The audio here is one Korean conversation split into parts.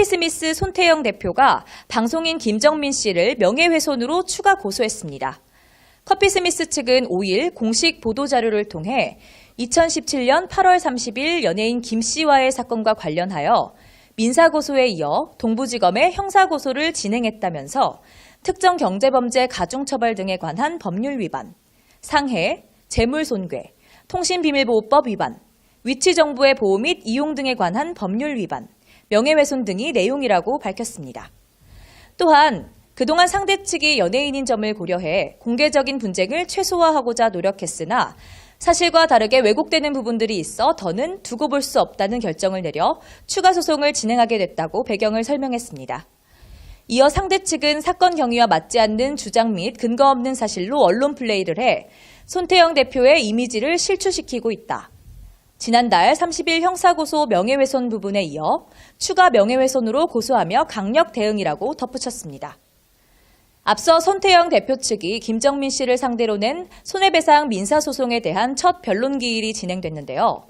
커피스미스 손태영 대표가 방송인 김정민 씨를 명예훼손으로 추가 고소했습니다. 커피스미스 측은 5일 공식 보도자료를 통해 2017년 8월 30일 연예인 김 씨와의 사건과 관련하여 민사고소에 이어 동부지검에 형사고소를 진행했다면서 특정 경제범죄 가중처벌 등에 관한 법률 위반, 상해, 재물손괴, 통신비밀보호법 위반, 위치정보의 보호 및 이용 등에 관한 법률 위반, 명예훼손 등이 내용이라고 밝혔습니다. 또한 그동안 상대 측이 연예인인 점을 고려해 공개적인 분쟁을 최소화하고자 노력했으나 사실과 다르게 왜곡되는 부분들이 있어 더는 두고 볼 수 없다는 결정을 내려 추가 소송을 진행하게 됐다고 배경을 설명했습니다. 이어 상대 측은 사건 경위와 맞지 않는 주장 및 근거 없는 사실로 언론 플레이를 해 손태영 대표의 이미지를 실추시키고 있다. 지난달 30일 형사고소 명예훼손 부분에 이어 추가 명예훼손으로 고소하며 강력 대응이라고 덧붙였습니다. 앞서 손태영 대표 측이 김정민 씨를 상대로 낸 손해배상 민사소송에 대한 첫 변론 기일이 진행됐는데요.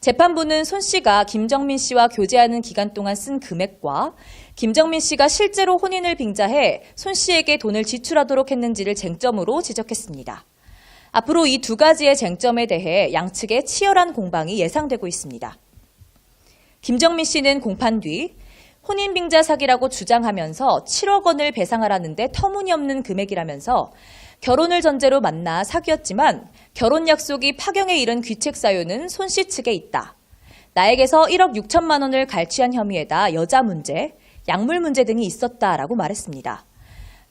재판부는 손 씨가 김정민 씨와 교제하는 기간 동안 쓴 금액과 김정민 씨가 실제로 혼인을 빙자해 손 씨에게 돈을 지출하도록 했는지를 쟁점으로 지적했습니다. 앞으로 이 두 가지의 쟁점에 대해 양측의 치열한 공방이 예상되고 있습니다. 김정민 씨는 공판 뒤 혼인빙자 사기라고 주장하면서 7억 원을 배상하라는데 터무니없는 금액이라면서 결혼을 전제로 만나 사귀었지만 결혼 약속이 파경에 이른 귀책 사유는 손 씨 측에 있다. 나에게서 1억 6천만 원을 갈취한 혐의에다 여자 문제, 약물 문제 등이 있었다라고 말했습니다.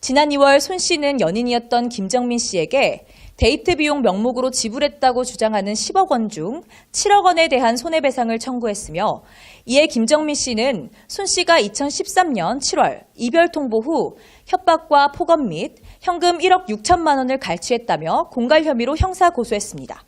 지난 2월 손 씨는 연인이었던 김정민 씨에게 데이트 비용 명목으로 지불했다고 주장하는 10억 원 중 7억 원에 대한 손해배상을 청구했으며 이에 김정민 씨는 손 씨가 2013년 7월 이별 통보 후 협박과 폭언 및 현금 1억 6천만 원을 갈취했다며 공갈 혐의로 형사 고소했습니다.